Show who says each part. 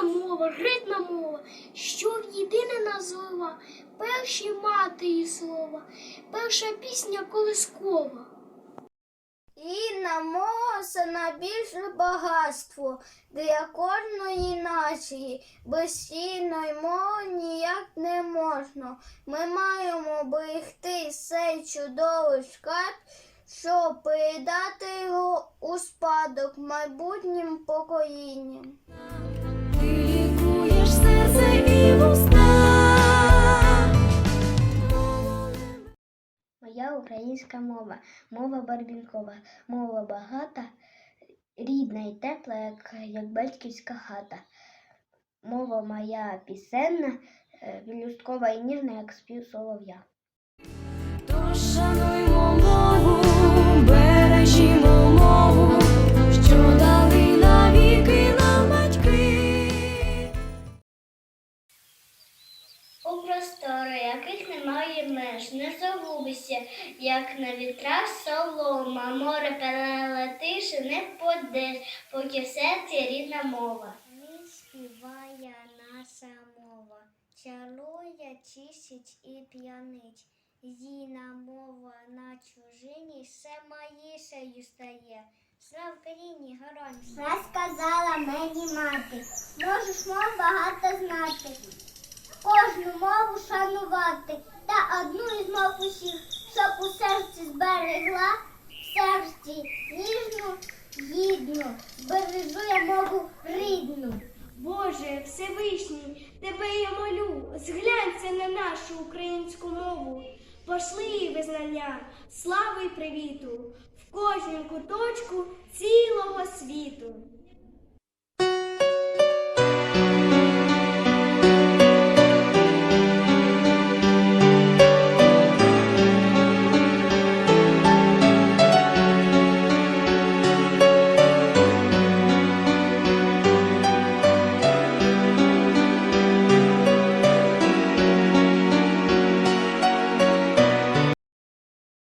Speaker 1: Рідна мова, рідна мова, що в єдине назова, перші мати її слова, перша пісня колискова.
Speaker 2: Рідна мова це найбільше багатство для кожної нації. Без рідної мови ніяк не можна. Ми маємо берегти цей чудовий скарб, щоб передати його у спадок майбутнім поколінням.
Speaker 1: Українська мова, мова барвінкова, мова багата, рідна і тепла, як, як батьківська хата. Мова моя пісенна, люсткова і ніжна, як спів солов'я.
Speaker 3: Тож
Speaker 1: простори, яких немає меж, не загубися, як на вітрах солома, море перелетиш не подеш, поки в серці рідна мова.
Speaker 2: Ми співає наша мова, чарує, чистить і п'янить. Зіна мова на чужині все маїшею стає. Слава Україні, героям! Розказала мені мати, можеш мов багато знати. Кожну мову шанувати, та одну із мов усіх, щоб у серці зберегла, в серці ніжну, гідну, збережу я мову рідну.
Speaker 1: Боже, Всевишній, тебе я молю, зглянься на нашу українську мову, пошли їй визнання, слави й привіту в кожнім куточку цілого світу.